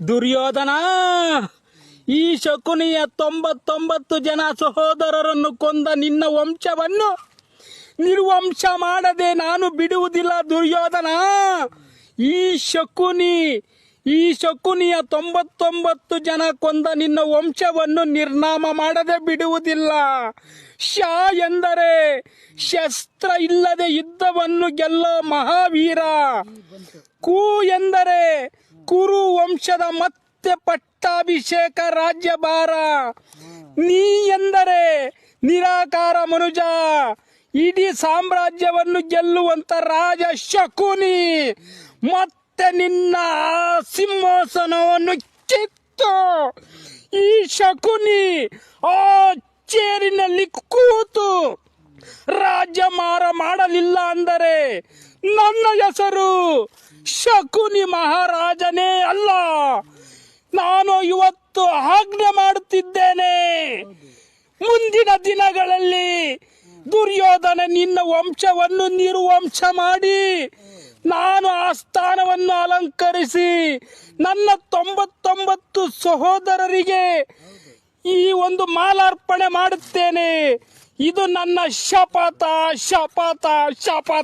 ದುರ್ಯೋಧನ! ಈ ಶಕುನಿಯ ತೊಂಬತ್ತೊಂಬತ್ತು ಜನ ಸಹೋದರರನ್ನು ಕೊಂದ ನಿನ್ನ ವಂಶವನ್ನು ನಿರ್ವಂಶ ಮಾಡದೆ ನಾನು ಬಿಡುವುದಿಲ್ಲ ದುರ್ಯೋಧನ! ಈ ಶಕುನಿ, ಈ ಶಕುನಿಯ ತೊಂಬತ್ತೊಂಬತ್ತು ಜನ ಕೊಂದ ನಿನ್ನ ವಂಶವನ್ನು ನಿರ್ನಾಮ ಮಾಡದೆ ಬಿಡುವುದಿಲ್ಲ. ಶ ಎಂದರೆ ಶಸ್ತ್ರ ಇಲ್ಲದೆ ಯುದ್ಧವನ್ನು ಗೆಲ್ಲೋ ಮಹಾವೀರ. ಕು ಎಂದರೆ ಕುರು ವಂಶದ ಮತ್ತೆ ಪಟ್ಟಾಭಿಷೇಕ ರಾಜ್ಯಭಾರ. ನೀ ಎಂದರೆ ನಿರಾಕಾರ ಮನುಜ. ಇಡೀ ಸಾಮ್ರಾಜ್ಯವನ್ನು ಗೆಲ್ಲುವಂತ ರಾಜ ಶಕುನಿ. ಮತ್ತೆ ನಿನ್ನ ಸಿಂಹಾಸನವನ್ನು ಕಿತ್ತು. ಈ ಶಕುನಿ ಆ ಚೇರಿನಲ್ಲಿ ಕೂತು ರಾಜ್ಯಮಾರ ಮಾಡಲಿಲ್ಲ ಅಂದರೆ ನನ್ನ ಹೆಸರು ಶಕುನಿ ಮಹಾರಾಜನೇ ಅಲ್ಲ. ನಾನು ಇವತ್ತು ಆಜ್ಞೆ ಮಾಡುತ್ತಿದ್ದೇನೆ. ಮುಂದಿನ ದಿನಗಳಲ್ಲಿ ದುರ್ಯೋಧನ ನಿನ್ನ ವಂಶವನ್ನು ನಿರ್ವಂಶ ಮಾಡಿ ನಾನು ಆ ಸ್ಥಾನವನ್ನು ಅಲಂಕರಿಸಿ ನನ್ನ ತೊಂಬತ್ತೊಂಬತ್ತು ಸಹೋದರರಿಗೆ ಈ ಒಂದು ಮಾಲಾರ್ಪಣೆ ಮಾಡುತ್ತೇನೆ. ಇದು ನನ್ನ ಶಪಥ ಶಪಥ ಶಪಥ.